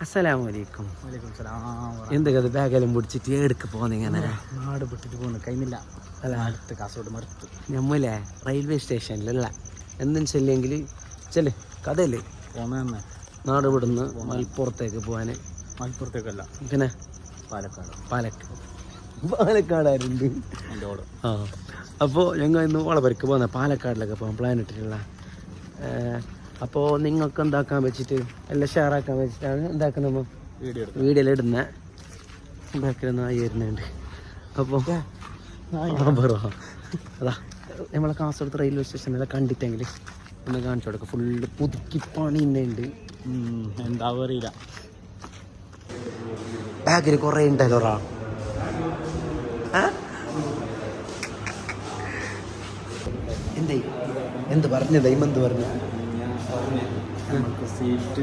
അസ്സലാമു അലൈക്കും എന്തൊക്കെ ബാഗെല്ലാം പിടിച്ചിട്ട് എടുക്ക് പോന്നിങ്ങനെ നാട് വിട്ടിട്ട് പോകുന്നു കഴിഞ്ഞില്ല അല്ല. അടുത്ത് കാസർഗോഡ് മടുത്ത്. ഞമ്മല്ലേ റെയിൽവേ സ്റ്റേഷനിലല്ല. എന്തും ചെല്ലെങ്കിൽ ചെൽ കഥയല്ലേ പോന്നെ നാട് വിടുന്ന് മലപ്പുറത്തേക്ക് പോകാൻ മലപ്പുറത്തേക്കല്ല. പിന്നെ? പാലക്കാട്. പാലക്കാട് പാലക്കാടായിരുന്നു ആ. അപ്പോൾ ഞങ്ങൾ ഇന്ന് വളപരിക്ക് പോകുന്ന പാലക്കാടിലൊക്കെ പോകാൻ പ്ലാൻ ഇട്ടിട്ടുള്ള അപ്പോൾ നിങ്ങൾക്ക് എന്താക്കാൻ വെച്ചിട്ട്? എല്ലാം ഷെയർ ആക്കാൻ വെച്ചിട്ടാണ് എന്താക്കുന്ന വീഡിയോയിൽ ഇടുന്ന. ബാക്കിൽ നായി വരുന്നുണ്ട്. അപ്പോൾ പറ അതാ നമ്മളെ കാസർഗോഡ് റെയിൽവേ സ്റ്റേഷനിലെ കണ്ടിട്ടെങ്കിൽ ഒന്ന് കാണിച്ചു കൊടുക്കുക ഫുള്ള് പുതുക്കി പണി ഉണ്ട് എന്താവും അറിയില്ല. ബാഗിൽ കുറേ ഉണ്ടല്ലോറാ എന്തേ? എന്ത് പറഞ്ഞു? ദൈവം എന്ത് പറഞ്ഞു? നമുക്ക് സീറ്റ്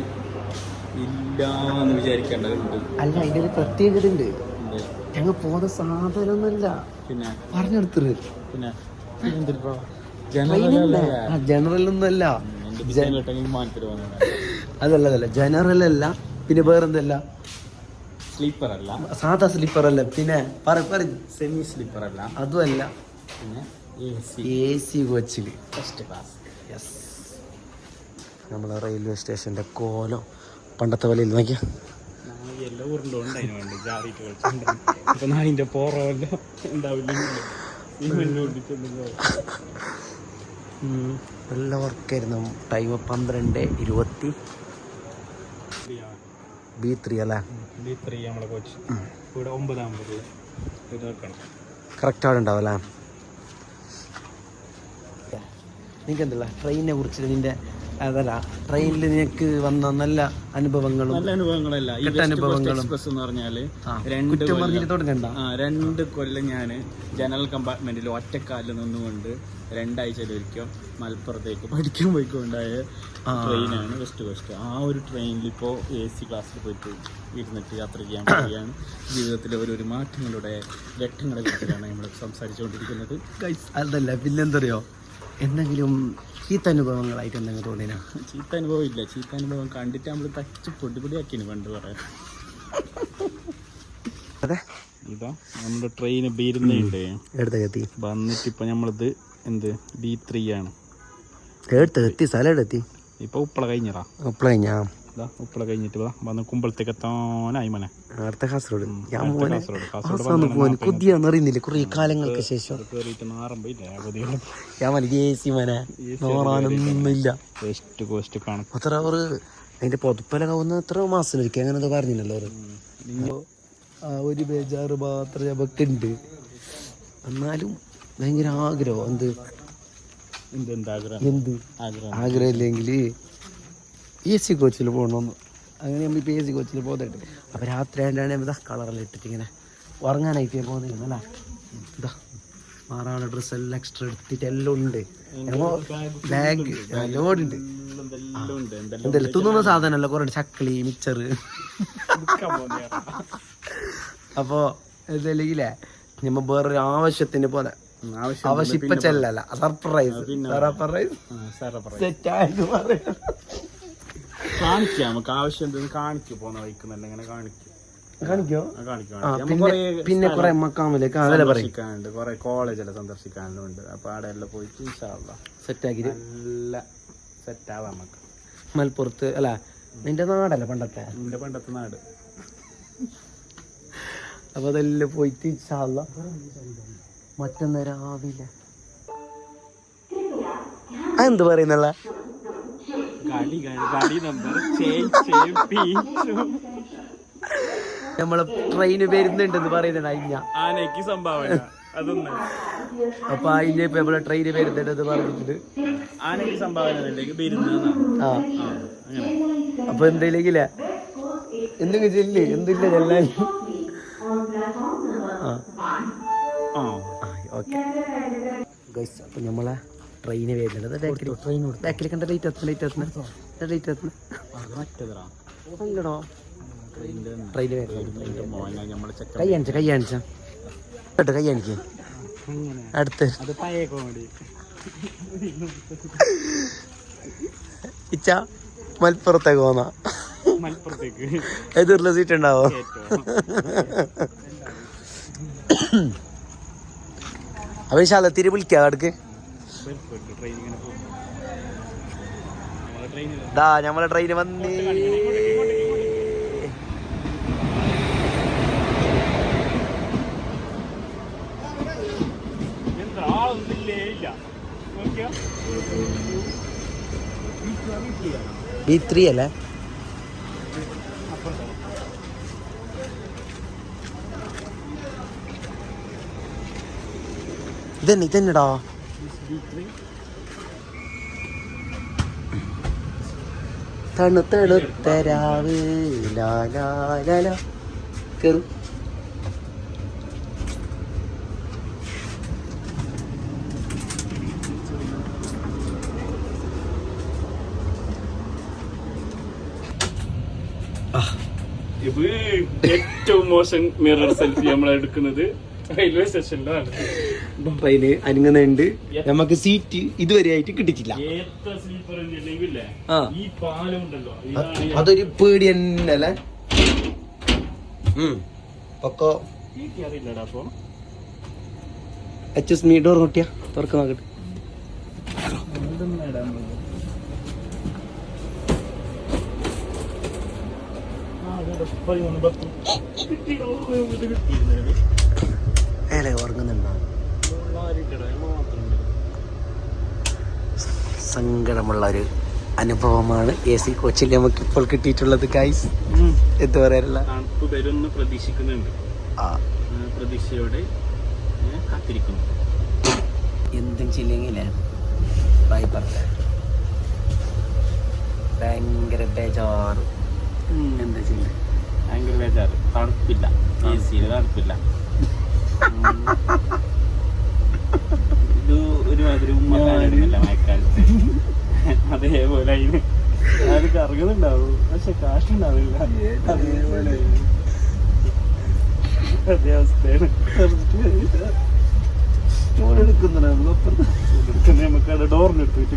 ഇല്ല എന്ന് വിചാരിക്കേണ്ടതുണ്ട്. അല്ല അതിന്റെ ഒരു പ്രത്യേകത ഉണ്ട്. ഞങ്ങൾ പോകുന്ന സാധനമൊന്നുമല്ല. പിന്നെ? പറഞ്ഞെടുത്തത്. പിന്നെ? ജനറൽ ഒന്നുമല്ല. അതല്ല അതല്ല. ജനറൽ അല്ല. പിന്നെ വേറെന്തല്ല? സ്ലീപ്പർ അല്ല. സാധാ സ്ലീപ്പർ അല്ല. പിന്നെ പറ പറ. സെമി സ്ലീപ്പർ അല്ല. അതുമല്ല. പിന്നെ എ സി എ സി കോച്ചിൽ ഫസ്റ്റ് ക്ലാസ് യെസ് നമ്മളെ റെയിൽവേ സ്റ്റേഷന്റെ കോലം പണ്ടത്തെ പോലെയിൽ നോക്കിയാ. എല്ലാം ഉരുണ്ടോണ്ട് അതിന് വേണ്ടി ജാറിയിട്ട് കളിച്ചിട്ടുണ്ട് അപ്പൊ നായിന്റെ പോറവല്ലോ ഉണ്ടാവില്ല. ഈ മുന്നോട്ടിട്ടുണ്ടല്ലോ നല്ല വർക്കായിരുന്നു ടൈം പന്ത്രണ്ട് ഇരുപത്തി ബി ത്രീ അല്ലേ? ബി ത്രീ നമ്മളെ കോച്ച് ഇവിടെ വെക്കണം. കറക്റ്റ് അവിടെ ഉണ്ടാവും അല്ലേ? നിനക്ക് എന്തല്ല ട്രെയിനിനെ കുറിച്ച് നിന്റെ അതല്ല ട്രെയിനിൽ നിനക്ക് വന്ന നല്ല അനുഭവങ്ങളും നല്ല അനുഭവങ്ങളല്ല. ഈ കെട്ട അനുഭവങ്ങളും. എക്സ്പ്രസ് എന്ന് പറഞ്ഞാൽ രണ്ട് തുടങ്ങണ്ട. രണ്ട് കൊല്ലം ഞാൻ ജനറൽ കമ്പാർട്ട്മെന്റിൽ ഒറ്റക്കാലിൽ നിന്നുകൊണ്ട് രണ്ടാഴ്ചയിലൊരിക്കൽ മലപ്പുറത്തേക്ക് പഠിക്കാൻ പോയിക്കൊണ്ടായ. ട്രെയിനാണ് വെസ്റ്റ് കോസ്റ്റ് ആ ഒരു ട്രെയിനിൽ ഇപ്പോൾ എ സി ക്ലാസ്സിൽ പോയിട്ട് ഇരുന്നിട്ട് യാത്ര ചെയ്യാൻ പോവുകയാണ്. ജീവിതത്തിലെ ഒരു മാറ്റങ്ങളുടെ ഘട്ടങ്ങളെ കുറിച്ചാണ് നമ്മൾ സംസാരിച്ചുകൊണ്ടിരിക്കുന്നത്. അതല്ല പിന്നെന്തറിയോ? എന്തെങ്കിലും ചീത്ത അനുഭവങ്ങളായിട്ട് എന്തെങ്കിലും തോന്നിനാ ചീത്ത അനുഭവം ഇല്ല ചീത്ത അനുഭവം കണ്ടിട്ട് നമ്മൾ തച്ച് പൊടി പൊടിയാക്കിന് പണ്ട് പറയാം അതെ. ഇതാ നമ്മുടെ ട്രെയിൻ ബീരുന്നുണ്ട് എടുത്ത എത്തി. വന്നിട്ട് ഇപ്പൊ നമ്മളിത് എന്ത്? ബി ത്രീ ആണ്. എടുത്ത് എത്തി സ്ഥലം എടുത്തി. ഇപ്പൊ ഉപ്പള കഴിഞ്ഞറാ ഉപ്പള ഇതാ ഉപ്പള കഴിഞ്ഞിട്ട് വാ വന്ന് കുമ്പളത്തേക്ക് എത്താനായി മനെ. അടുത്ത കാസർഗോഡ്. ഞാൻ മോനെ കാസർഗോഡ്. കാസർഗോഡ് ആസാന്ന് അറിയുന്നില്ല? കുറേ കാലങ്ങൾക്ക് ശേഷം. കയറിയിട്ട് നാറമ്പോ ഇല്ല? കൊതിയുള്ള ഞാൻ മതി എ സി മനെ. നോറാനൊന്നുമില്ല. വെസ്റ്റ് കോസ്റ്റ് കാണും. അത്ര അവർ അതിന്റെ പൊതുപ്പല കവുന്ന എത്ര മാസത്തിലൊരിക്കൽ അങ്ങനെ എന്തോ പറഞ്ഞില്ലല്ലോ ആ ഒരു ബേജാറ് മാത്രമേ നമുക്കുണ്ട് എന്നാലും ഭയങ്കര ആഗ്രഹം. എന്ത്? എന്ത്? ആഗ്രഹം. ആഗ്രഹം ഇല്ലെങ്കിൽ എ സി കോച്ചിൽ പോകണമെന്ന്. അങ്ങനെ നമ്മളിപ്പോൾ എ സി കോച്ചിൽ പോകുന്നുണ്ട് അപ്പോൾ രാത്രി ആയിട്ടാണ് ഇതാ കളറിലിട്ടിട്ട് ഇങ്ങനെ ഉറങ്ങാനായിട്ട് പോകുന്നില്ല അല്ല? ഇതാ മാറാനുള്ള ഡ്രസ്സ് എല്ലാം എക്സ്ട്രാ എടുത്തിട്ട് എല്ലാം ഉണ്ട്. ബാഗ് ലോഡുണ്ട് എന്തെല്ലാം? തിന്നുന്ന സാധനമല്ല കുറേ ചക്കളി മിച്ചർ. അപ്പോൾ എന്തെങ്കിലേ നമ്മൾ വേറൊരു ആവശ്യത്തിന് പോലെ. ആവശ്യം ഇപ്പൊ ചെല്ലല്ല. സർപ്രൈസ് സർപ്രൈസ് സെറ്റ് ആയിട്ട് പറയാം. കാണിക്കാം. നമുക്ക് ആവശ്യം എന്തെന്ന് കാണിക്കും പോന്ന വഴിക്കുന്നുണ്ട് അങ്ങനെ കാണിക്കും. കാണിക്കോ? പിന്നെ കൊറേ മക്കാമിലേക്ക് അതല്ല സന്ദർശിക്കാനുണ്ട്. കുറെ കോളേജെല്ലാം സന്ദർശിക്കാനുണ്ട്. അപ്പൊ അവിടെ എല്ലാം പോയിട്ട് ഇൻഷാല്ലാ സെറ്റ് ആക്കി നല്ല സെറ്റ് ആവാ നമുക്ക്. മലപ്പുറത്ത് അല്ല നിന്റെ നാടല്ല പണ്ടത്തെ? നിന്റെ പണ്ടത്തെ നാട്. അപ്പൊ അതെല്ലാം പോയിട്ട് ഇൻഷാല്ല മറ്റന്നാ രാവിലെ. അതെന്ത് പറയുന്നല്ല ഗാഡി കളി നമ്പർ നമ്മളെ ട്രെയിന് വരുന്നുണ്ടെന്ന് പറയുന്നുണ്ട് അയിഞ്ഞ ആനയ്ക്ക് സംഭാവന അതൊന്ന്. അപ്പൊ അയിഞ്ഞ ഇപ്പൊ നമ്മളെ ട്രെയിന് വരുന്നുണ്ടെന്ന് പറഞ്ഞിട്ടുണ്ട്. ആനയ്ക്ക് സംഭാവന ആ. അപ്പൊ എന്തെങ്കിലേ? എന്തെങ്കിലും ചെല്ല് എന്തില്ല ചെല്ലാൻ. ആ ഓക്കെ. ഗൈസ് അപ്പൊ നമ്മളെ ട്രെയിന് വരുന്നത് ബാക്കിൽ ബാക്കിൽ കണ്ട ലൈറ്റ് എത്തുന്ന ലൈറ്റ് എത്തുന്ന ലൈറ്റ് എത്തുന്ന അത് മറ്റേതാ? അല്ലടോ. ട്രെയിനിന്റെ ട്രെയിൻ വരുന്നുണ്ട് ട്രെയിനിന്റെ മോനെ നമ്മളെ ചെക്ക കൈ കാണിച്ച കൈ കാണിച്ച കേട്ടോ കൈ കാണിക്ക്. അടുത്ത്. ഇച്ച മലപ്പുറത്തേക്ക് പോന്ന മലപ്പുറത്തേക്ക്. എതിർല സീറ്റ് ഉണ്ടാവോ? അപ്പൊ ശാലത്തിരി വിളിക്കാം അടുക്ക്. ദാ നമ്മളെ ട്രെയിൻ വന്നേ. ഈ ത്രീ അല്ലേ? ഇതന്നെ ഇതന്നെടാ? തണുത്തണുത്തരാവ് ലാലാല കേറും. ഇത് ഏറ്റവും മോശം മിറർ സെൽഫി നമ്മൾ എടുക്കുന്നത് റെയിൽവേ സ്റ്റേഷനിലാണ് ട്രെയിന് അനങ്ങുന്നുണ്ട്. നമുക്ക് സീറ്റ് ഇതുവരെ ആയിട്ട് കിട്ടിയിട്ടില്ല ആ. ഈ പാലം ഉണ്ടല്ലോ. അതൊരു പേടി തന്നെ അല്ലേ? പൊക്കോ. എച്ച് എസ് മീ ഡോർ നോട്ടിയാ തുറക്ക നോക്കട്ടെ ഏലെ ഉറങ്ങുന്നുണ്ടോ? സങ്കടമുള്ള ഒരു അനുഭവമാണ് എ സി കോച്ചിൽ നമുക്ക് ഇപ്പോൾ കിട്ടിയിട്ടുള്ളത് ഗൈസ് എന്ത് പറയാനുള്ള? വരുമെന്ന് പ്രതീക്ഷിക്കുന്നുണ്ട്. ആ. പ്രതീക്ഷയോടെ കാത്തിരിക്കുന്നു. എന്തും ചില്ലെങ്കിലേ ബൈ പറഞ്ഞ ഭയങ്കര ബേജാറ്. എന്താ ചെയ്യുന്നത് ഭയങ്കര ബേജാറ്. തണുപ്പില്ല. എ സിയിൽ തണുപ്പില്ല. ഇത് മഴക്കാലത്ത്. അതേപോലെ അതിന് അത് കറങ്ങുന്നുണ്ടാവും. പക്ഷെ കാശുണ്ടാവില്ല. അതേപോലെ അതേ അവസ്ഥയാണ്. ചൂടെടുക്കുന്ന നമുക്ക് അവിടെ വെച്ചിരിക്കാം നിങ്ങൾക്ക് കൂടി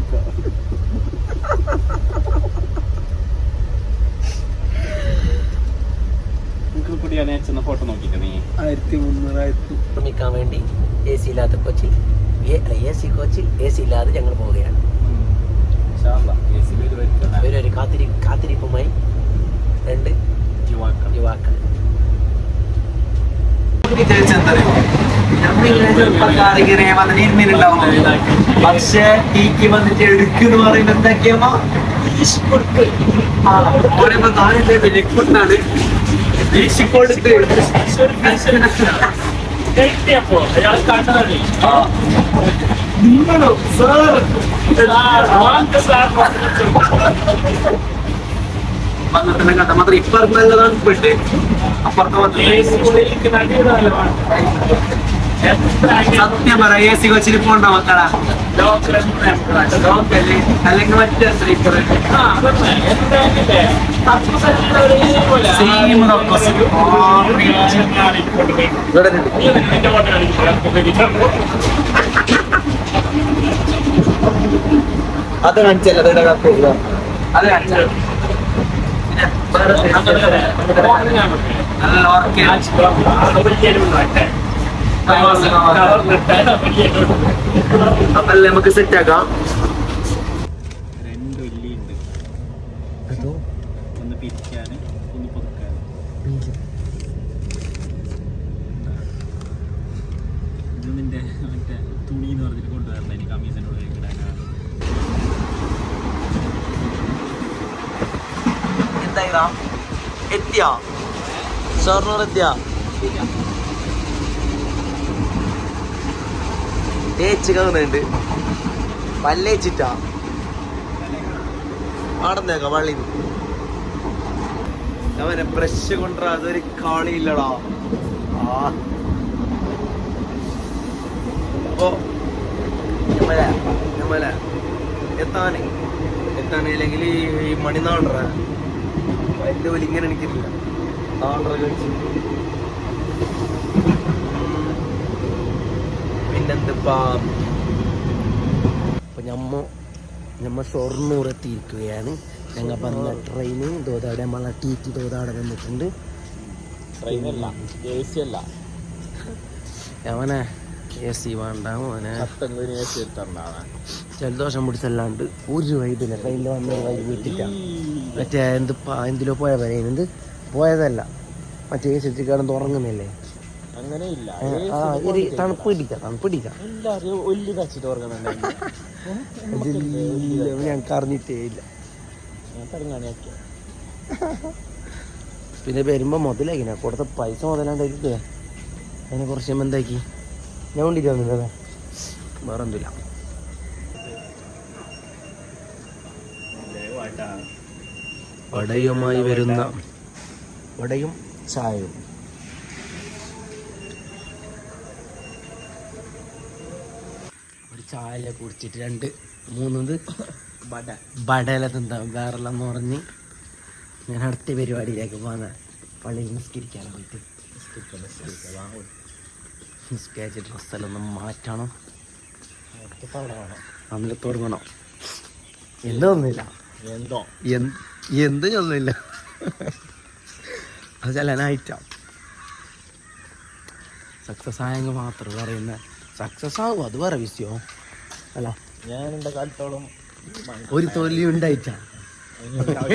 ഞാൻ അയച്ചെന്ന ഫോട്ടോ നോക്കിയിട്ട് നീ. ആയിരത്തി മുന്നൂറായിരത്തി നിർമ്മിക്കാൻ വേണ്ടി എ സി ഇല്ലാത്ത കോച്ചിൽ എ സി കോച്ചിൽ എ സി ഇല്ലാതെ ഞങ്ങൾ പോവുകയാണ്. ഒരു കാത്തിരി കാത്തിരിപ്പുമായി രണ്ട് യുവാക്കൾ. യുവാക്കൾ. പക്ഷേ ടീക്ക് വന്നിട്ട് എടുക്കുന്നു പറയുമ്പോ എന്തൊക്കെയാ? എത്തിയപ്പോ അയാൾ കണ്ടതാണ് നിങ്ങളോ സാർ വന്നിട്ടുള്ള കണ്ട മാത്രം ഇപ്പൊ ഇറങ്ങുന്നതാണ് പെട്ട് അപ്പുറത്ത് സത്യം പറ എ സി കൊച്ചിന് പോണ്ട മക്കളാ. അല്ലെങ്കിൽ മറ്റേ സ്ലീപ്പർ സെയിം. അത് കാണിച്ചല്ലോ അത് കാണിച്ചല്ലോ പിന്നെ വേറെ നല്ല ഓർക്കെ അല്ലേ നമുക്ക് ആക്കാം രണ്ട് വെള്ളിയുണ്ട് ഒന്ന് പിരിക്കാന് ഒന്ന് പൊക്കാൻ ഇത് നിന്റെ മറ്റേ തുണി എന്ന് പറഞ്ഞിട്ട് കൊണ്ടുവരണം. എനിക്ക് കമ്മീസിനോട് ഇടാനാണ് എന്തായിടാ എത്തിയാ? ഷൊർണൂർ എത്തിയാ? തേച്ച് കവുന്നുണ്ട് പല്ലേച്ചിട്ടാ. വള്ളി അവനെ ബ്രഷ് കൊണ്ടുവരാ അതൊരു കാണിയില്ലടാ ആ. അപ്പോ ഞമ്മല ഞമ്മല എത്താനേ അല്ലെങ്കിൽ ഈ മണിനാണ്ടറ വലിയ വലിങ്ങനെ എനിക്കില്ല നാണ്ടറ കഴിച്ച് പിന്നെന്തിപ്പാ അപ്പൊ ഞമ്മ ഞമ്മ ഷൊർണൂർ എത്തിയിരിക്കുകയാണ് ഞങ്ങൾ വന്ന ട്രെയിന് ദോതാടെ നമ്മളെ ടി ടി ദോതാടെ വന്നിട്ടുണ്ട്. ട്രെയിനല്ല എ സി അല്ല. അവനെ സി വേണ്ട എടുത്തിട്ടുണ്ടാവാൻ ജലദോഷം പിടിച്ചല്ലാണ്ട് ഒരു വൈബില്ല. ട്രെയിനിൽ വന്ന വൈബ് കിട്ടില്ല മറ്റേ എന്ത് എന്തിലോ പോയ പോലെ എന്ത്? പോയതല്ല. മറ്റേ എ സി കിടന്ന് ഉറങ്ങുന്നില്ലേ? ആ ഒരു തണുപ്പ് പിടിക്കാം തണുപ്പ് പിടിക്കാം. ഞങ്ങൾക്ക് അറിഞ്ഞിട്ടേ ഇല്ല. പിന്നെ വരുമ്പോ മുതലാക്കിനെ കൊടുത്ത പൈസ മുതലാണ്ടായിട്ട് അതിനെ കുറച്ച് എന്താക്കി? ഞാൻ കൊണ്ടിട്ട് വന്നില്ലേ വേറെ എന്തില്ല വടയുമായി വരുന്ന വടയും ചായയും. ഒരു ചായ കുടിച്ചിട്ട് രണ്ട് മൂന്നത് ബട ബടല തിന്താ വേറെല്ലാം എന്ന് പറഞ്ഞ് ഞാൻ അടുത്ത പരിപാടിയിലേക്ക് പോകുന്ന പള്ളിയിൽ നിസ്കരിക്കാനാണ് പോയിട്ട്. നിസ്കരിച്ച ഡ്രസ്സെല്ലാം മാറ്റണം? അന്നിട്ട് തുടങ്ങണം? എന്തോ എന്ത്? എന്ത് ഒന്നുമില്ല അത് ചെല്ലാനായിട്ടാ സക്സസ് ആയെങ്കിൽ മാത്രം പറയുന്ന സക്സസ് ആവും അത് വേറെ വിഷയോ. അല്ല. ഞാൻ എന്റെ കാലത്തോളം ഒരു തോൽവി ഉണ്ടായിട്ടാ.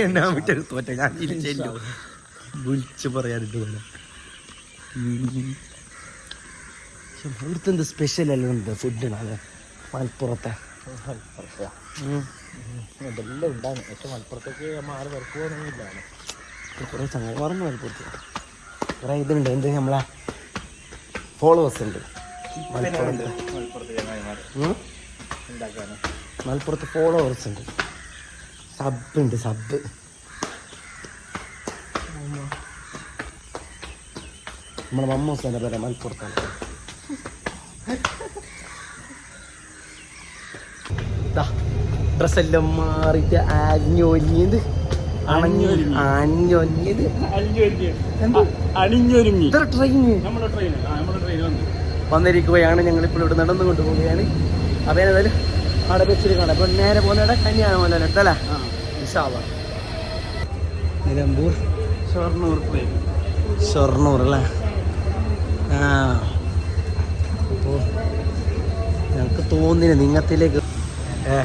എന്നാ വിട്ടൊരു തോറ്റ? ഞാൻ വിളിച്ച് പറയാനിട്ട് പോലെ ഇവിടുത്തെ എന്ത് സ്പെഷ്യൽ എല്ലാം ഉണ്ട് ഫുഡിന് അതെ. മലപ്പുറത്തെ. ഉം. ഇതെല്ലാം ഉണ്ടാകും. പക്ഷെ മലപ്പുറത്തേക്ക് കുറേ മലപ്പുറത്ത് കുറേ ഇതുണ്ട് എന്ത് നമ്മളെ ഫോളോവേഴ്സ് ഉണ്ട്. മലപ്പുറത്ത്. ഫോളോവേഴ്സ് ഉണ്ട്. സബ് ഉണ്ട് സബ്. നമ്മളെ മമ്മൂസേന്റെ പേരെ മലപ്പുറത്താണ് ഡ്രസ്സെല്ലാം മാറിയിട്ട് അഞ്ഞൊരിഞ്ഞത് അണിഞ്ഞൊരുങ്ങി. അഞ്ഞൊരിഞ്ഞത് അണിഞ്ഞൊരുങ്ങി. ട്രെയിൻ വന്നിരിക്കുകയാണ്. ഞങ്ങളിപ്പോൾ ഇവിടെ നടന്നുകൊണ്ട് പോവുകയാണ് അപ്പോൾ ഏതായാലും അവിടെ വെച്ചിട്ട് കാണാം അപ്പോൾ നേരെ പോകുന്നവിടെ കന്യാകുമല പോലെ. നിലമ്പൂർ. ഷൊർണൂർ ഷൊർണൂർ അല്ലേ? ആ. അപ്പോൾ ഞങ്ങൾക്ക് തോന്നിന് നിങ്ങത്തിലേക്ക്. ഏ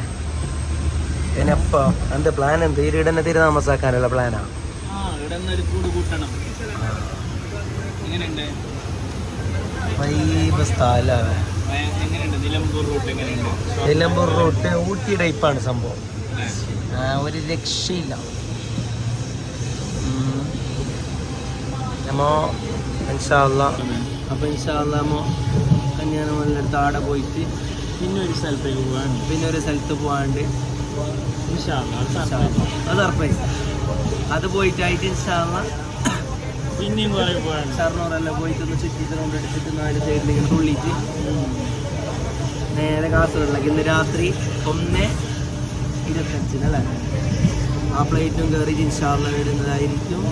എനപ്പോ എന്റെ പ്ലാൻ എന്ത്? ഈ തീരെ താമസാക്കാനുള്ള പ്ലാനാ നിലമ്പൂർ റൂട്ട് ഊട്ടി ടൈപ്പാണ് സംഭവം. ഒരു രക്ഷയില്ല. നമ്മോ ഇൻഷാല്ല അപ്പോൾ ഇൻഷാല്ല നമ്മോ അടുത്ത് ആടെ പോയിട്ട് പിന്നെ ഒരു സ്ഥലത്തേക്ക് പോകാണ്ട് പിന്നെ ഒരു സ്ഥലത്ത് പോകാണ്ട് അത് സർപ്രൈസ് അത് പോയിട്ട് പോയിട്ടായിട്ട് ഇൻഷാല്ല പിന്നെയും കുറേ പോകാൻ ഷർണൂറെല്ലാം പോയിട്ട് ഒന്ന് ചുറ്റിട്ട് കൊണ്ട് അടിച്ചിട്ട് നാല് സൈഡിലേക്ക് തുള്ളിയിട്ട്. നേരെ കാസർഗോഡിലേക്ക് ഇന്ന് രാത്രി ഒന്ന് ഇരുപത്തഞ്ചിനല്ലേ ആ പ്ലേറ്റും കയറി ഇൻഷാള്ള വരുന്നതായിരിക്കും.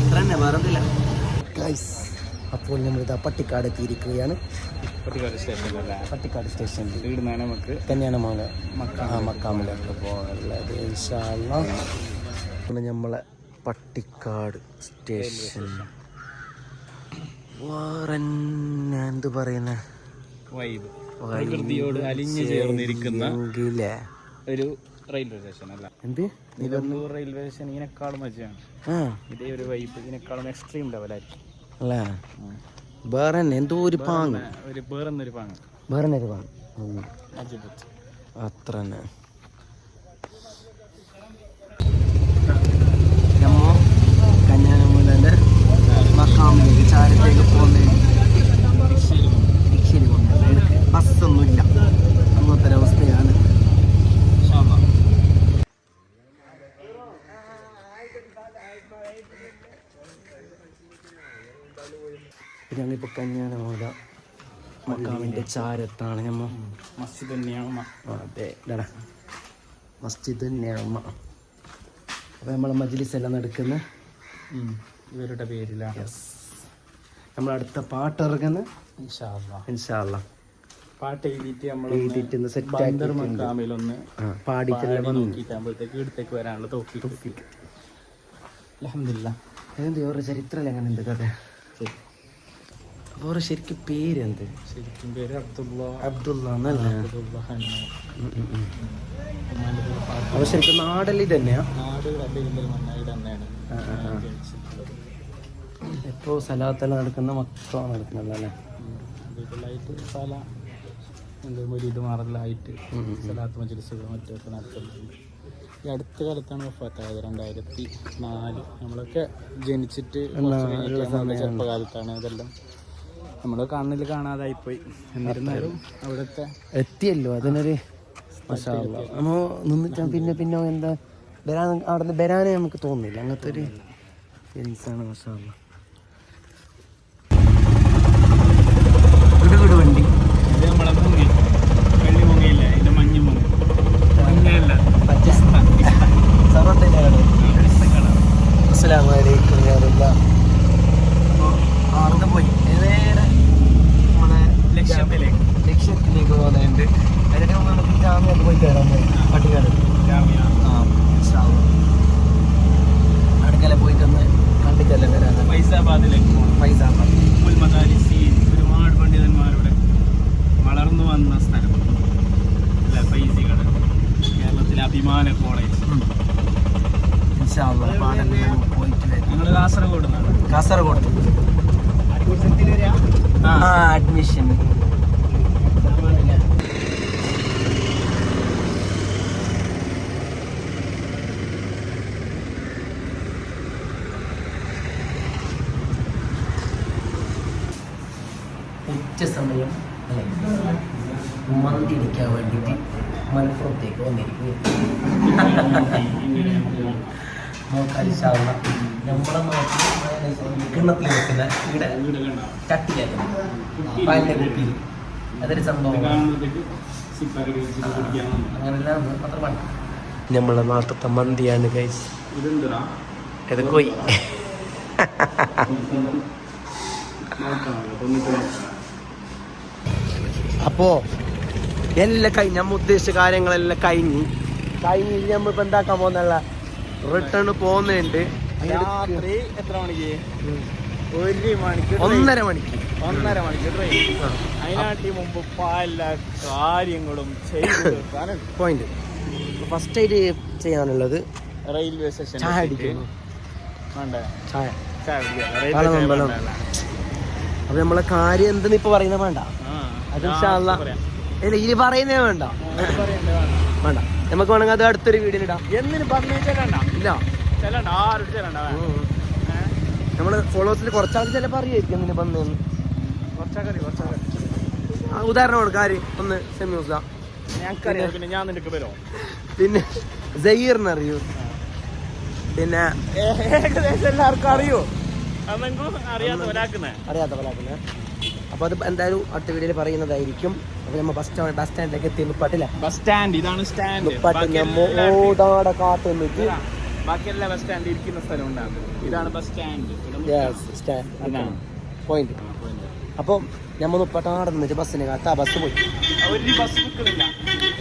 അത്ര തന്നെ പറഞ്ഞില്ല ഗൈസ് അപ്പോൾ നമ്മളിതാ പട്ടിക്കാട് എത്തിയിരിക്കുകയാണ് പട്ടിക്കാട് സ്റ്റേഷനിലല്ലേ പട്ടിക്കാട് സ്റ്റേഷനിൽ. ഇവിടുന്നാണ് നമുക്ക് കന്യാകുമാല മക്കാം. ആ മക്കാമിലൊക്കെ പോകാനുള്ളത് ഇൻഷാല്ല പിന്നെ നമ്മളെ പട്ടിക്കാട് സ്റ്റേഷൻ. വേറെ എന്ത് പറയുന്ന? പ്രകൃതിയോട് അലിഞ്ഞു ചേർന്നിരിക്കുന്ന ഒരു റെയിൽവേ സ്റ്റേഷൻ അല്ല? എന്ത്? നിലമ്പൂർ റെയിൽവേ സ്റ്റേഷൻ ഇതിനേക്കാളും മജയാണ് ഇതേ ഒരു വൈബ് ഇതിനേക്കാളും എക്സ്ട്രീം ലെവലായിരിക്കും അല്ലേ? വേറെ തന്നെ എന്തോ ഒരു പാങ് ഒരു വേറെ തന്നെ ഒരു പാങ് അത്ര തന്നെ നമ്മോ കന്യാകുമാരിന്റെ ചാരത്തേക്ക് ബസ്സൊന്നുമില്ല. അങ്ങനത്തെ ഒരു അവസ്ഥയാണ് ഞങ്ങളിപ്പോൾ കന്യാകുമാര മക്കാമിന്റെ ചാരത്താണ് ഞമ്മ. മസ്ജിദ് അതെ. മസ്ജിദ് നേമ അപ്പോൾ നമ്മൾ മജ്ലിസ് എല്ലാം നടക്കുന്ന? ഇവരുടെ പേരിലാണ് യെസ് നമ്മൾ അടുത്ത പാട്ട് ഇറങ്ങുന്ന? ഇൻഷാല്ല പാട്ട് എഴുതിയിട്ട് എഴുതിയിട്ട് ഒന്ന് set ബന്ദർ ആക്കിയിട്ടുണ്ട്. മക്കാമിലൊന്ന് ആ പാടിച്ചെല്ലാം പാടി വന്നു? നോക്കിയിട്ടാകുമ്പോഴത്തേക്ക് ഇടത്തേക്ക് വരാനുള്ള അലഹമില്ല ചരിത്രം എങ്ങനെ ഉണ്ട് കഥ? ശരി. അപ്പോൾ ശരിക്കും പേര് എന്ത് ശരിക്കും പേര് അബ്ദുള്ള അബ്ദുള്ള എന്നല്ലേ. അപ്പോൾ ശരിക്കും നാടലി തന്നെയാ? ഇപ്പൊ സ്ഥലത്തെല്ലാം നടക്കുന്ന മക്കളാണ് നടക്കുന്നത് അല്ലേ? മുരീദ് മാറലായിട്ട് സലാത്ത്. മജ്ലിസുകൾ മറ്റൊക്കെ നടത്തുന്നുണ്ട്. ഈ അടുത്ത കാലത്താണ് വഫാത്തായത് രണ്ടായിരത്തി നാല് നമ്മളൊക്കെ ജനിച്ചിട്ട് ചെറുപ്പകാലത്താണ് ഇതെല്ലാം. നമ്മൾ കണ്ണിൽ കാണാതായിപ്പോയി. എന്നിരുന്നാലും അവിടുത്തെ എത്തിയല്ലോ അതിനൊരു മസാല നമ്മ നിന്നിട്ട് പിന്നെ പിന്നെ എന്താ? ബരാ അവിടെ നിന്ന് ബരാനെ നമുക്ക് തോന്നില്ല. അങ്ങനത്തെ ഒരു ഫീലിങ്സാണ് മസാല വണ്ടി. അസ്സലാമലൈക്കും അവിടെ പോയി. നേരെ ലക്ഷ്യത്തിലേക്ക് ലക്ഷ്യത്തിലേക്ക് പോകുന്നുണ്ട് മുമ്പ് നമുക്ക് ജാമ്യൊക്കെ പോയി കയറാൻ പട്ടിക്കാട്. ജാമ്യ. ആ അടുക്കല പോയിട്ടൊന്ന് കണ്ടിട്ടല്ലേ വരാൻ. ഫൈസാബാദിലേക്ക് പോകണം ഫൈസാബാദ്. ഉൽ മദാരിസി ഒരുപാട് പണ്ഡിതന്മാരുടെ വളർന്നു വന്ന സ്ഥലം. അല്ല? ഫൈസികൾ കേരളത്തിലെ അഭിമാന കോളേജ്. പോയിട്ട് ഞങ്ങൾ കാസർഗോഡ് കാസർഗോഡ്. അഡ്മിഷൻ ഉച്ച സമയം അല്ലെ മന്തി അടിക്കാൻ വേണ്ടിയിട്ട് മലപ്പുറത്തേക്ക് വന്നിരിക്കുന്നു. നോക്കാൻ നമ്മളെ നാട്ടിൽ കിണ്ണത്തിൽ വെക്കുന്ന ഇവിടെ ചട്ടിയിലാക്കുന്നു പാലിന്റെ കുപ്പിയിൽ. അതൊരു സംഭവം അങ്ങനെല്ലാം അത്ര വേണ്ട നമ്മളെ നാട്ടിലത്തെ മന്തിയാണ് കൈസ് ഇത് കോയി അപ്പോ എല്ലാം കഴിഞ്ഞ് നമ്മ ഉദ്ദേശിച്ച കാര്യങ്ങളെല്ലാം കഴിഞ്ഞ് കഴിഞ്ഞ് ഇനി നമ്മ ഇപ്പൊ എന്താക്കാൻ പോകുന്നല്ല റിട്ടേൺ പോകുന്നുണ്ട് രാത്രി എത്ര മണിക്ക്? ഒരു മണിക്ക് ഒന്നര മണിക്ക്. ഒന്നര മണിക്ക് ട്രെയിൻ. അതിനാട്ടി മുമ്പ് പല കാര്യങ്ങളും ചെയ്തു തീർക്കാനുണ്ട് പോയിന്റ് ഫസ്റ്റ് ആയിട്ട് ചെയ്യാനുള്ളത് റെയിൽവേ സ്റ്റേഷൻ ചായ അടിക്കുന്നു വേണ്ട? ചായ. കുടിക്കാം. അപ്പൊ നമ്മളെ കാര്യം എന്തെന്ന് ഇപ്പൊ പറയുന്നത് വേണ്ട. അത്. ഇല്ല ഇനി പറയുന്നേ വേണ്ട. വേണ്ട. നമുക്ക് വേണമെങ്കിൽ അത് അടുത്തൊരു വീഡിയോ എന്തിനു പറഞ്ഞാൽ പറഞ്ഞു ഇല്ല. നമ്മൾ ഫോളോവേഴ്സിൽ കുറച്ചാൾ ചിലപ്പോൾ അറിയായിരിക്കും എന്തിനു വന്ന്. ഉദാഹരണം കൊടുക്കാം ആര്? ഒന്ന് സെമി ഞങ്ങൾക്കറിയാം പിന്നെ ഞാൻ നിനക്ക് വരുമോ പിന്നെ ജയീറിന് അറിയൂ. പിന്നെ ഏകദേശം എല്ലാവർക്കും അറിയോ? അറിയാത്ത പലാക്കുന്ന അപ്പോൾ അത് എന്തായാലും അടുത്ത വീഡിയോയിൽ പറയുന്നതായിരിക്കും. അപ്പോൾ നമ്മൾ ബസ് സ്റ്റാൻഡ് ബസ് സ്റ്റാൻഡിലേക്ക് എത്തി മുപ്പാട്ടില്ല ബസ് സ്റ്റാൻഡ് ഇതാണ് സ്റ്റാൻഡ് മുപ്പാട്ടി നമ്മോടാടെ കാത്തു നിന്നിട്ട് ബാക്കി എല്ലാ ബസ് സ്റ്റാൻഡ് ഇരിക്കുന്ന സ്ഥലം ഉണ്ടാകും ഇതാണ്. ബസ് സ്റ്റാൻഡ് സ്റ്റാൻഡ് പോയിന്റ് അപ്പോൾ നമ്മൾ മുപ്പട്ടാടെ നിന്നിട്ട് ബസ്സിന് കാത്ത് ആ ബസ് പോയി. ഒരു ബസ് നിൽക്കുന്നില്ല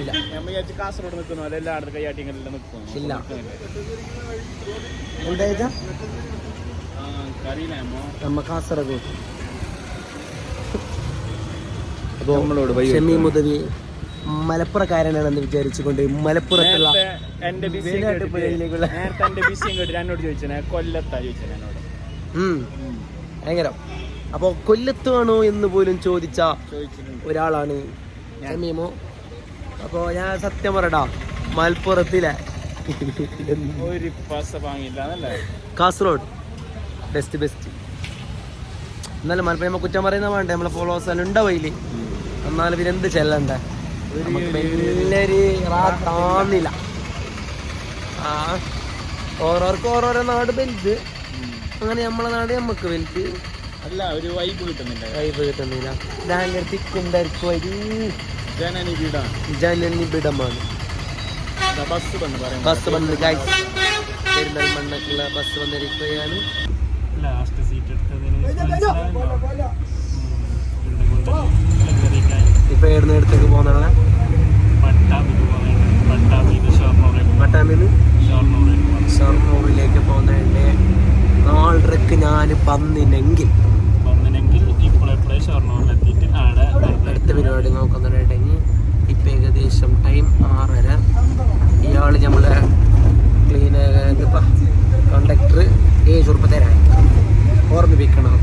ഇല്ല. നമ്മൾ വിചാരിച്ച് കാസർഗോഡ് നിൽക്കുന്നു പോലെ എല്ലായിടത്തും കയ്യാട്ടിങ്ങെല്ലാം നിൽക്കുന്നു. ഇല്ല. എന്താ വെച്ചാ ആ, അറിയില്ല അമ്മോ നമ്മ കാസർഗോഡ്. നമ്മളോട് വഴി ഷമി മുതവി മലപ്പുറക്കാരനാണെന്ന് വിചാരിച്ചുകൊണ്ട് മലപ്പുറത്തുള്ള എന്റെ കേട്ടിട്ട് പുഴയിലേക്കുള്ള നേരത്തെ എന്റെ ബിസിയും കേട്ടിട്ട് എന്നോട് ചോദിച്ചേ കൊല്ലത്താ? എന്നോട്. ഭയങ്കര. അപ്പോൾ ആണോ എന്ന് പോലും ചോദിച്ച ഒരാളാണ് മീമോ അപ്പോൾ ഞാൻ സത്യം പറയടാ മലപ്പുറത്തിലെ കാസർഗോഡ്. ബെസ്റ്റ് ബെസ്റ്റ് എന്നാലും മലപ്പുറം കുറ്റം പറയുന്ന വേണ്ട നമ്മളെ ഫോളോവേഴ്സ് എല്ലാം ഉണ്ടാവില്ലേ എന്നാലും പിന്നെ എന്ത് ചെല്ലണ്ടേ? നമുക്ക് വലിയൊരു റാത്താന്നില്ല ആ ഓരോർക്ക് ഓരോരോ നാട് വലുത്. അങ്ങനെ നമ്മളെ നാട് നമ്മക്ക് വലുത്. അല്ല ഒരു വൈബ് കിട്ടുന്നില്ല. വൈബ് കിട്ടുന്നില്ല. ഭയങ്കര തിക്കും തിരക്കും വരി. ജനനിബിഡമാണ് ബസ് വന്ന് പറയാം ബസ് വന്ന് ഗൈസ് പെരുന്തൽമണ്ണക്കുള്ള ബസ് വന്നിരിക്കുകയാണ്. ലാസ്റ്റ് സീറ്റ് എടുത്തതിന് ഇപ്പൊ ഏടുന്ന അടുത്തേക്ക് പോകുന്നത് പട്ടാമ്പിന്ന്? ഷൊർണൂറിലേക്ക് പോകുന്നതിന്റെ നാലരക്ക് ഞാൻ പന്നിനെങ്കിൽ. അടുത്ത പരിപാടി നോക്കുന്നുണ്ടെങ്കിൽ ഇപ്പം ഏകദേശം ടൈം ആറര. ഇയാൾ നമ്മളെ ക്ലീൻ കണ്ടക്ടർ ഏഴ് ഉറുപ്പ തരാൻ. ഓർമ്മിപ്പിക്കണം.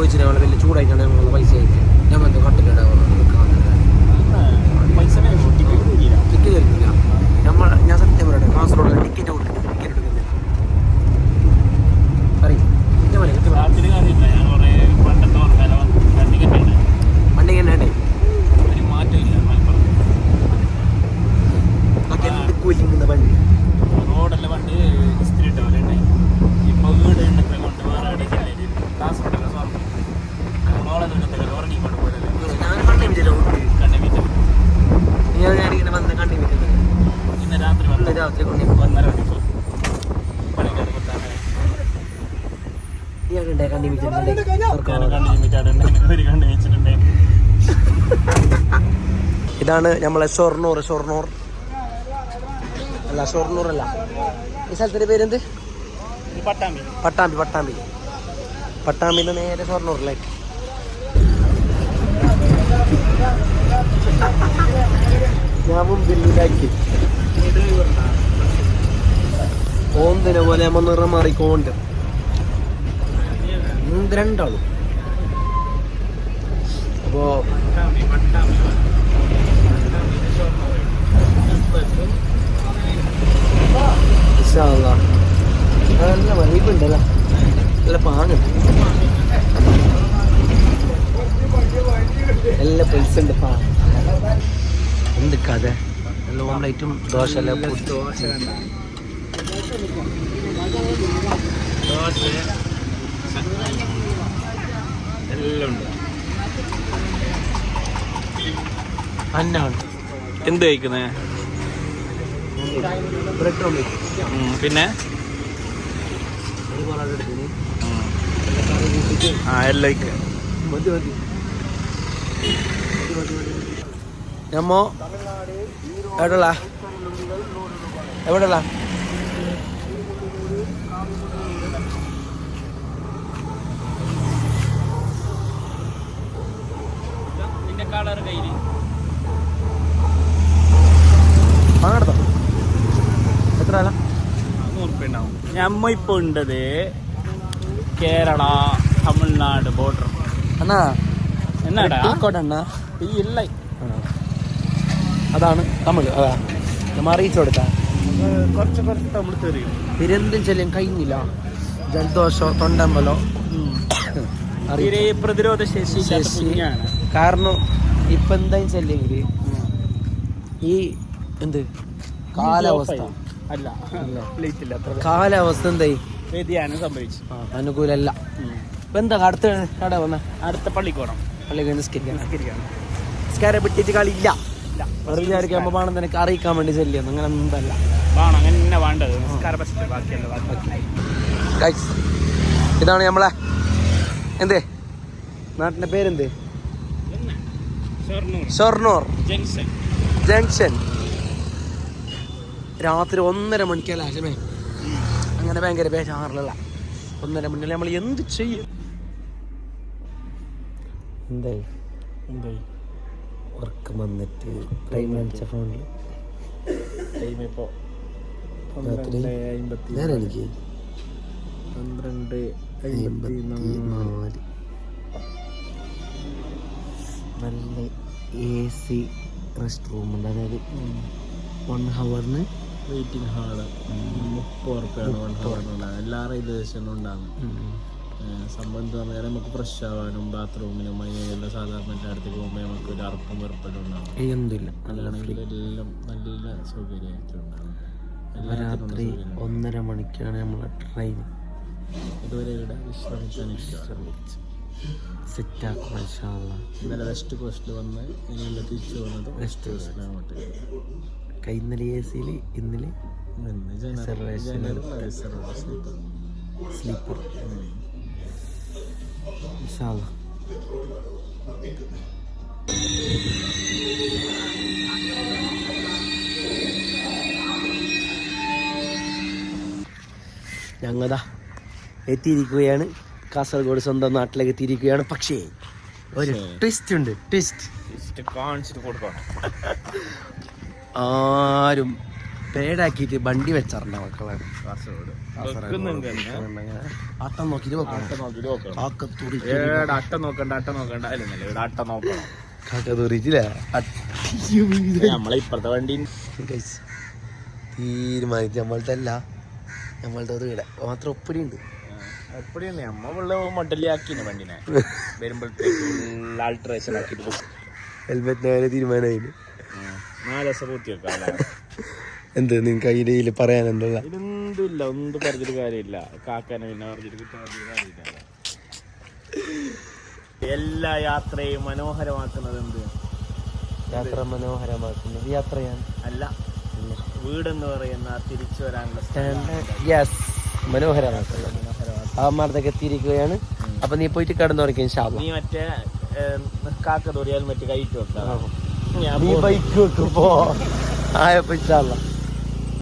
ചോദിച്ചിട്ട് ഞങ്ങൾ വലിയ ചൂടായിട്ടാണ് ഞങ്ങളുടെ പൈസ അയക്കുക ഞാൻ വന്ന് കണ്ടിട്ടുണ്ടാവും പൈസ തരുന്നില്ല നമ്മൾ ഞാൻ സത്യം പറയട്ടെ കാസർഗോഡ് ടിക്കറ്റ് കൊടുക്കുന്നില്ല ടിക്കറ്റ് എടുക്കുന്നില്ല പറയും ഞാൻ പറയാം സത്യം പറയാം രാത്രി കാര്യമില്ല ഞാൻ കുറേ പണ്ടത്തെ ഓർമ്മ ടിക്കറ്റ് ഉണ്ട് വണ്ടി എങ്ങനെ ഒരു മാറ്റമില്ല മലപ്പുറം ബാക്കി എന്ത് കൂലിങ്ങുന്ന വണ്ടി റോഡെല്ലാം പണ്ട് ഇസ്തിരി ഇട്ട പോലെ ഉണ്ടായി ഇപ്പോൾ വീട് ഉണ്ടത്ര കൊണ്ട് വേറെ എവിടെ ജില്ലയിൽ കാസർഗോഡല്ല സ്വർണം നമ്മളോളെ നിൽക്കത്തില്ല ഉറങ്ങി കൊണ്ട് പോയതല്ലേ ഞാൻ കണ്ണി വിചാരിച്ചു കണ്ണി വീട്ടിൽ ഞാൻ ഞാനിങ്ങനെ വന്ന് കണ്ണി വിചാരിച്ചു ഇന്ന് രാത്രി ഇന്ന് വന്ന് രാത്രി കൊണ്ടേ ഒന്നര മണിക്കൂർ പണിക്കത് കൊടുത്താൽ ഇയാളുടെ കണ്ണി വിചാരിച്ചിട്ടുണ്ട് ഞാൻ കണ്ണി ചിമ്മിച്ചാടുണ്ട് ഒരു കണ്ണി വെച്ചിട്ടുണ്ട് ഇതാണ് നമ്മളെ ഷൊർണൂർ ഷൊർണൂർ അല്ല ഷൊർണൂർ അല്ല. ഈ സ്ഥലത്തിന്റെ പേരെന്ത്? പട്ടാമ്പി. പട്ടാമ്പി പട്ടാമ്പി. പട്ടാമ്പിന്ന് നേരെ ഷൊർണൂറിലേക്ക് ഞാൻ മുമ്പിലുണ്ടാക്കി ഓന്തിനെ പോലെ നമ്മ നിറം മാറിക്കോണ്ട്. രണ്ടാളും. അപ്പോ പട്ടാമ്പി പട്ടാമ്പി ഇൻഷാ അല്ലാ. നല്ല വൈബുണ്ടല്ലോ. നല്ല പാങ്ങ്. നല്ല പൈസ ഉണ്ട് പാ. എന്ത് കഥ? നല്ല ഓംലൈറ്റും ദോശ എല്ലാം ദോശ കണ്ട ദോശ എല്ലാം ഉണ്ട്. അന്നാണ് എന്ത് കഴിക്കുന്നേ? പിന്നെ? ആ എല്ലാം മതി മതി നമ്മോ എവിടെയുള്ള എവിടെയുള്ള കളർ കയ്യിൽ എത്ര വില ഞമ്മ ഇപ്പോൾ ഉണ്ടത് കേരള തമിഴ്നാട് ബോർഡർ അണ്ണാ എന്നാടാ? ടീക്കോട്ട് അണ്ണാ ഈ ഇല്ല. അതാണ് തമിഴ് അതാ. നമ്മ അറിയിച്ചു കൊടുത്ത. കുറച്ച് കുറച്ച് തമിഴ് തെറിയും പിരെന്തും ചെല്ലും കഴിഞ്ഞില്ല. ജലദോഷോ തൊണ്ടമ്പലോ. തീരെ പ്രതിരോധ ശേഷി. ശേഷിയാണ് ശേഷി. കാരണം ഇപ്പൊ എന്താ ചെല്ലെങ്കിൽ ഈ എന്ത്? കാലാവസ്ഥ. അല്ല. പ്ലേറ്റ് ഇല്ല കാലാവസ്ഥ എന്തായി? വ്യതിയാനം സംഭവിച്ചു. അനുകൂലല്ല ഇപ്പൊ എന്താ അടുത്ത കട വന്ന? അടുത്ത പള്ളിക്ക് നിസ്കരിക്കണം നിസ്കാരം ഇല്ല. വെറുതെ വിചാരിക്കുമ്പോ വേണം നിനക്ക് അറിയിക്കാൻ വേണ്ടി ചെല്ലിയോ? അങ്ങനെ എന്തല്ല വേണം അങ്ങനെ വേണ്ടത്. നിസ്കാരം ഇതാണ് നമ്മളെ എന്ത്? നാട്ടിന്റെ പേരെന്ത്? ഷൊർണൂർ. ജംഗ്ഷൻ. ജംഗ്ഷൻ. രാത്രി ഒന്നര മണിക്കല്ല ആശമേ അങ്ങനെ ഭയങ്കര ബേജാറിലല്ല ഒന്നര മണിയിൽ നമ്മൾ എന്ത് ചെയ്യും? എന്തേ എന്തായി? ഉറക്കം വന്നിട്ട് ടൈം അടിച്ച ഫോണിൽ ടൈം ഇപ്പോൾ പന്ത്രണ്ട് എനിക്ക്. നല്ല എ സി റെസ്റ്റ് റൂം ഉണ്ട്. അതായത് വൺ ഹവറിന് വെയിറ്റിംഗ് ഹാൾ മുപ്പത് ഉറുപ്പ്യാണ് വൺ ഹവറിനുണ്ടാകും എല്ലാ റെയിൽവേ സ്റ്റേഷനും ഉണ്ടാകും സംഭവം എന്ന് പറഞ്ഞാൽ നമുക്ക് ഫ്രഷ് ആവാനും ബാത്റൂമിനും അതിനെല്ലാം സാധാരണ അടുത്തേക്ക് പോകുമ്പോൾ നമുക്ക് ഒരു അറപ്പും വെറുപ്പലും ഉണ്ടാകും അല്ലാണെങ്കിൽ എല്ലാം നല്ല സൗകര്യമായിട്ടുണ്ടാകും രാത്രി ഒന്നര മണിക്കാണ് നമ്മളെ ട്രെയിൻ ഇതുവരെ ഇവിടെ വിശ്രമിക്കാൻ സെറ്റാക്കും ഇന്നലെ വെസ്റ്റ് കോസ്റ്റിൽ വന്ന് ഇനിയുള്ള തിരിച്ചു വന്നത് വെസ്റ്റ് കോസ്റ്റിൽ അങ്ങോട്ട്. കൈ ഇന്നലെ എ സിയിൽ ഇന്നലെ സ്ലീപ്പർ ഞങ്ങതാ എത്തിയിരിക്കുകയാണ്. കാസർഗോഡ് സ്വന്തം നാട്ടിലേക്ക് തിരിക്കുകയാണ്. പക്ഷേ ഒരു ട്വിസ്റ്റ് ഉണ്ട്. ട്വിസ്റ്റ് കാണിച്ചിട്ട് കൊടുക്കണം. ആരും പേടാക്കിയിട്ട് വണ്ടി വെച്ചറിഞ്ഞ മക്കളെ. അട്ടം നോക്കിട്ട് അട്ട നോക്കണ്ട അട്ട നോക്കണ്ട. അട്ട നോക്കണം. നമ്മളെ ഇപ്പുറത്തെ വണ്ടി തീരുമാനിച്ച് നമ്മളത്തെ അല്ല. നമ്മളത്തെ മാത്രം ഒപ്പടി ഉണ്ട് എപ്പോഴും നമ്മ വെള്ള മൊഡലിയാക്കിന് വണ്ടിനെ. വരുമ്പോഴത്തേക്ക് ആൾട്രേഷൻ ഹെൽമെറ്റ് നേരെ തീരുമാനമായിന്. നാല് ദിവസം പൂത്തി വെക്കാം എന്ത് നിങ്ങൾക്ക് പറയാൻ എന്തുള്ള ഇതെന്തുമില്ല ഒന്നും പറഞ്ഞിട്ട് കാര്യമില്ല. കാക്കാനെ പിന്നെ പറഞ്ഞിട്ട് കാര്യമില്ല. എല്ലാ യാത്രയും മനോഹരമാക്കുന്നത് എന്ത്? യാത്ര മനോഹരമാക്കുന്നത് യാത്രയാണ്. അല്ല വീടെന്ന് പറയുന്ന തിരിച്ചു വരാനുള്ള. യെസ് മനോഹരമാക്കുന്നത്. അവന്മാരത്തൊക്കെ എത്തിയിരിക്കുകയാണ്. അപ്പൊ നീ പോയിട്ട് കിടന്നുറക്കും ശാപം നീ മറ്റേ കാക്ക തൊറിയാൽ മറ്റേ കൈറ്റ് വെക്കാം. നീ ബൈക്ക് വെക്കുമ്പോ. ആയപ്പോ ഇൻഷാ അല്ലാ